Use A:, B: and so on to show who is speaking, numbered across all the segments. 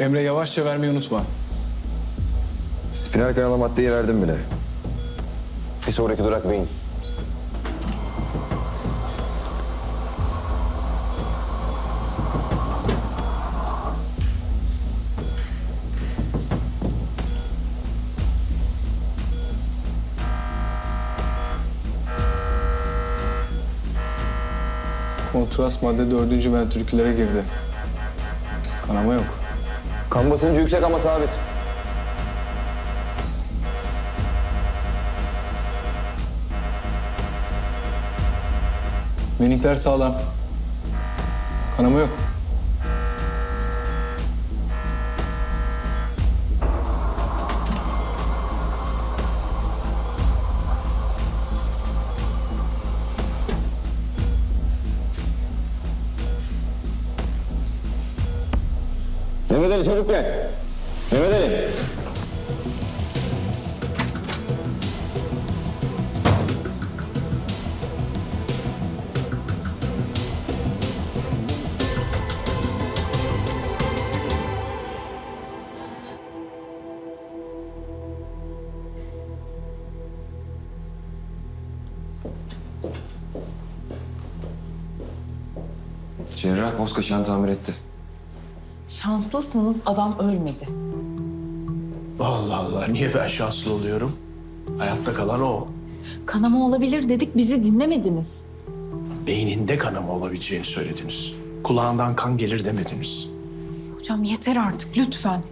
A: Emre yavaşça vermeyi unutma.
B: Spinal kanala maddeyi verdim bile. Bir sonraki durak beyin.
A: Kontrast madde dördüncü ventriküllere girdi. Kanama yok.
B: Kan basıncı yüksek ama sabit.
A: Menikler sağlam. Kanama yok.
B: Mehmet Ali çabuk gel. Mehmet Ali. Cerrah boz kaçağını tamir etti.
C: Şanslısınız adam ölmedi.
D: Allah Allah niye ben şanslı oluyorum? Hayatta kalan o.
C: Kanama olabilir dedik bizi dinlemediniz.
D: Beyninde kanama olabileceğini söylediniz. Kulağından kan gelir demediniz.
C: Hocam yeter artık lütfen.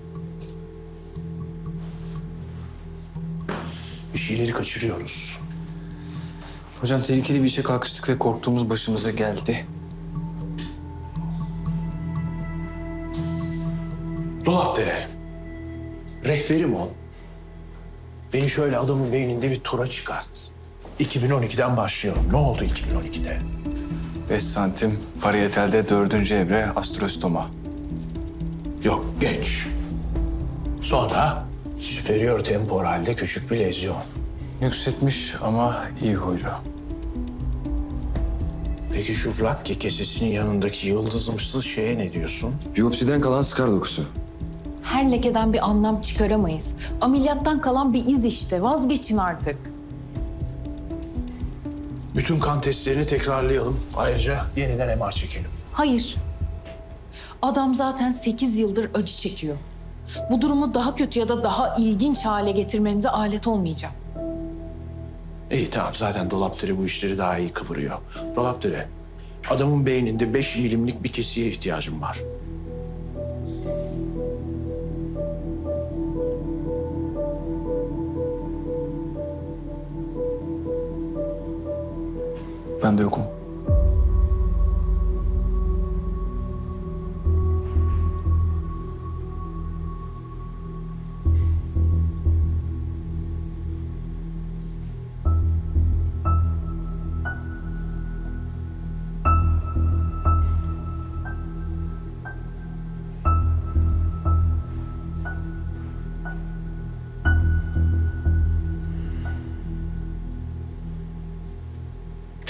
D: Bir şeyleri kaçırıyoruz.
A: Hocam tehlikeli bir işe kalkıştık ve korktuğumuz başımıza geldi.
D: Dolapdere. Rehberim ol. Beni şöyle adamın beyninde bir tura çıkart. 2012'den başlayalım. Ne oldu 2012'de?
A: 5 santim pariyetelde dördüncü evre astrostoma.
D: Yok geç. Sonra superior temporalde küçük bir lezyon.
A: Yükseltmiş ama iyi huylu.
D: Peki şu Radke kesesinin yanındaki yıldızımsız şeye ne diyorsun?
B: Biyopsiden kalan skar dokusu.
C: Her lekeden bir anlam çıkaramayız. Ameliyattan kalan bir iz işte vazgeçin artık.
D: Bütün kan testlerini tekrarlayalım. Ayrıca yeniden MR çekelim.
C: Hayır. Adam zaten 8 yıldır acı çekiyor. Bu durumu daha kötü ya da daha ilginç hale getirmenize alet olmayacağım.
D: İyi tamam zaten Dolapdere bu işleri daha iyi kıvırıyor. Dolapdere, adamın beyninde 5 milimlik bir kesiye ihtiyacım var.
A: Ben de yokum.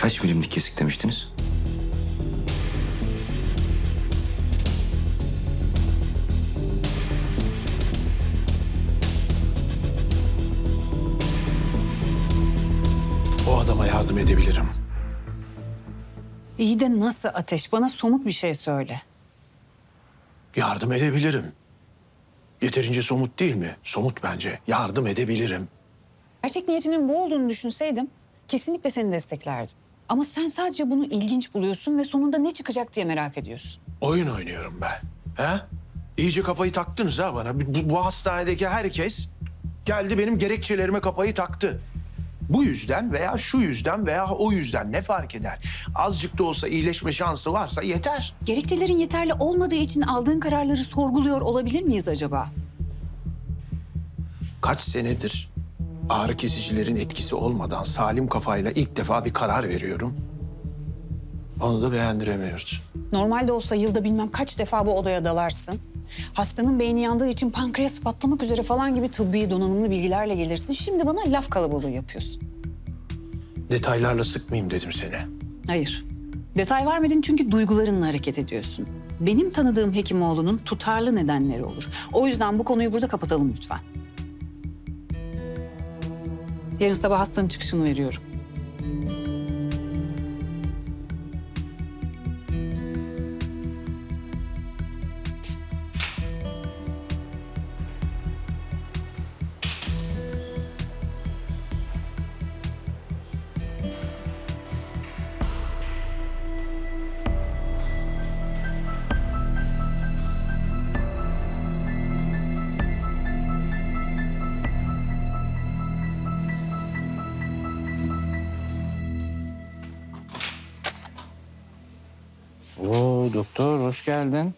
B: Kaç milimlik kesik demiştiniz?
D: O adama yardım edebilirim.
E: İyi de nasıl ateş? Bana somut bir şey söyle.
D: Yardım edebilirim. Yeterince somut değil mi? Somut bence. Yardım edebilirim.
E: Gerçek niyetinin bu olduğunu düşünseydim kesinlikle seni desteklerdim. Ama sen sadece bunu ilginç buluyorsun ve sonunda ne çıkacak diye merak ediyorsun.
D: Oyun oynuyorum ben. He? İyice kafayı taktınız ha bana. Bu, bu hastanedeki herkes geldi benim gerekçelerime kafayı taktı. Bu yüzden veya şu yüzden veya o yüzden ne fark eder? Azıcık da olsa iyileşme şansı varsa yeter.
E: Gerekçelerin yeterli olmadığı için aldığın kararları sorguluyor olabilir miyiz acaba?
D: Kaç senedir ağrı kesicilerin etkisi olmadan salim kafayla ilk defa bir karar veriyorum. Onu da beğendiremiyoruz.
E: Normalde olsa yılda bilmem kaç defa bu odaya dalarsın. Hastanın beyni yandığı için pankreas patlamak üzere falan gibi tıbbi donanımlı bilgilerle gelirsin. Şimdi bana laf kalabalığı yapıyorsun.
D: Detaylarla sıkmayayım dedim seni.
E: Hayır. Detay vermedin çünkü duygularınla hareket ediyorsun. Benim tanıdığım Hekimoğlu'nun tutarlı nedenleri olur. O yüzden bu konuyu burada kapatalım lütfen. Yarın sabah hastanın çıkışını veriyorum.
F: Doktor hoş geldin.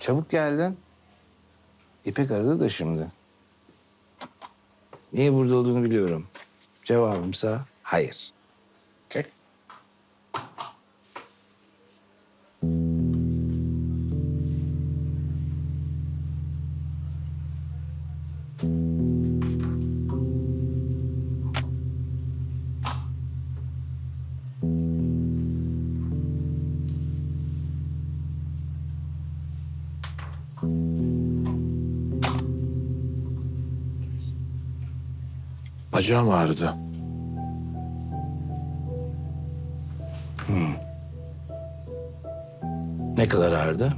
F: Çabuk geldin. İpek aradı da şimdi. Niye burada olduğunu biliyorum. Cevabımsa hayır.
D: Bacağım ağrıdı.
F: Ne kadar ağrıdı?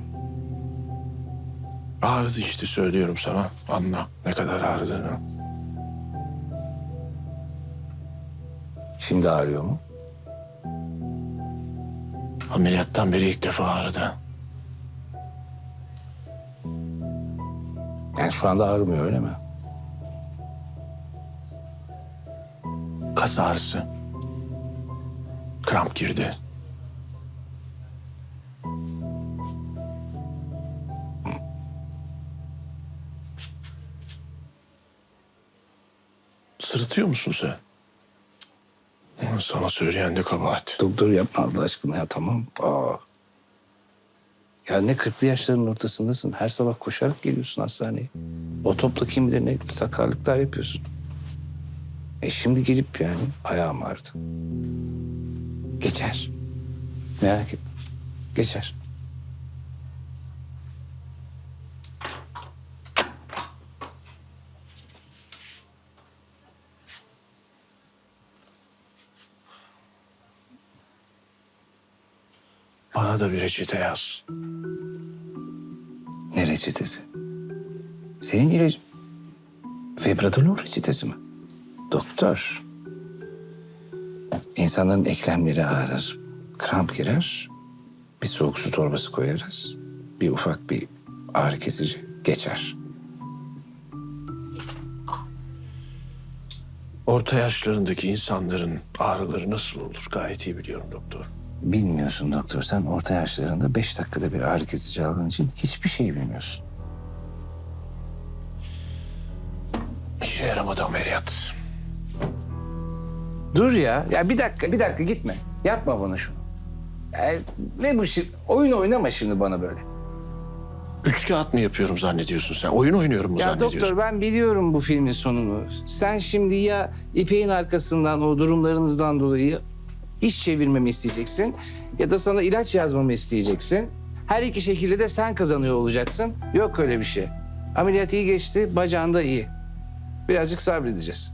D: Ağrıdı işte söylüyorum sana. Anla ne kadar ağrıdığını.
F: Şimdi ağrıyor mu?
D: Ameliyattan beri ilk defa ağrıdı.
F: Yani şu anda ağrımıyor öyle mi?
D: Kas ağrısı. Kramp girdi. Sırıtıyor musun sen? Sana söyleyen de kabahat.
F: Doktor yapma Allah aşkına ya tamam. Aa. Ya ne kırklı yaşların ortasındasın. Her sabah koşarak geliyorsun hastaneye. O topla kim bilir ne sakarlıklar yapıyorsun. E şimdi gelip yani ayağım ağrıdı. Geçer. Merak etme. Geçer.
D: Bana da bir reçete yaz.
F: Ne reçetesi? Senin ilacın. Febradolol reçetesi mi? Doktor. İnsanların eklemleri ağrır. Kramp girer. Bir soğuk su torbası koyarız. Bir ufak bir ağrı kesici geçer.
D: Orta yaşlarındaki insanların ağrıları nasıl olur gayet iyi biliyorum doktor.
F: Bilmiyorsun doktor. Sen orta yaşlarında beş dakikada bir ağrı kesici aldığın için hiçbir şey bilmiyorsun.
D: İşe yaramadı ameliyat.
F: Dur ya. Ya bir dakika, bir dakika gitme. Yapma bana şunu. Ya ne bu şimdi? Oyun oynama şimdi bana böyle.
D: Üç kağıt mı yapıyorum zannediyorsun sen? Oyun oynuyorum mu
F: Ya
D: zannediyorsun?
F: doktor ben biliyorum bu filmin sonunu. Sen şimdi ya İpek'in arkasından o durumlarınızdan dolayı iş çevirmemi isteyeceksin ya da sana ilaç yazmamı isteyeceksin. Her iki şekilde de sen kazanıyor olacaksın. Yok öyle bir şey. Ameliyat iyi geçti, bacağında iyi. Birazcık sabredeceğiz.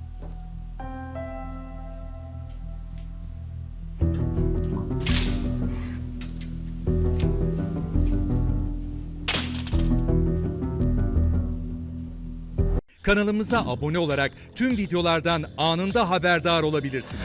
G: Kanalımıza abone olarak tüm videolardan anında haberdar olabilirsiniz.